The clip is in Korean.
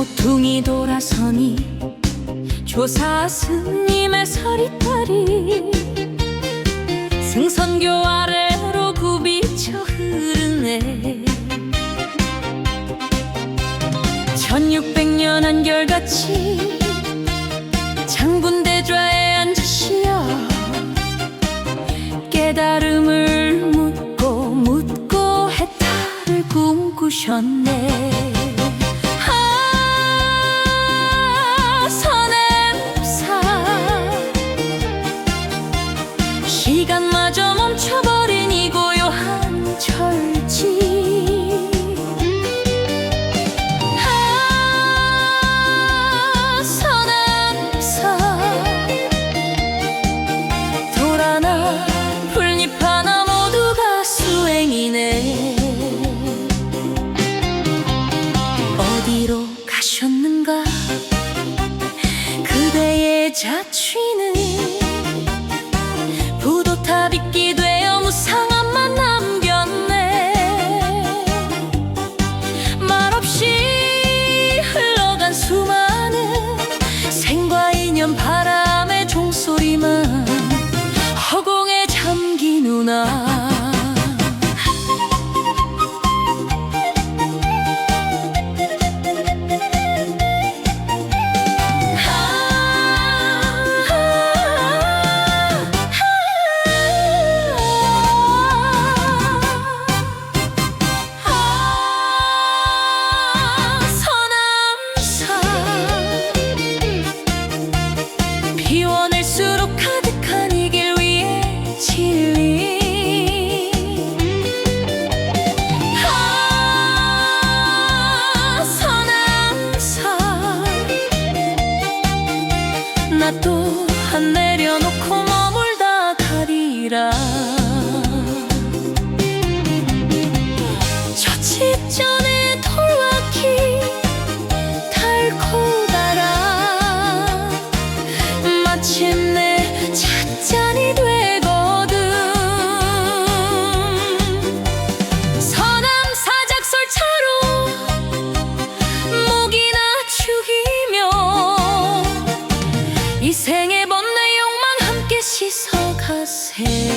한 모퉁이 돌아서니 조사 스님의 서리딸이 생선교 아래로 굽이쳐 흐르네. 1600년 한결같이 장군대좌에 앉으시어 깨달음을 묻고 묻고 해탈을 꿈꾸셨네 어디로 가셨는가? 그대의 자취는 기원할수록 가득한 이 길 위해 진리. 하선 항상 나또 한 내려놓고 머물다 가리라. Hey.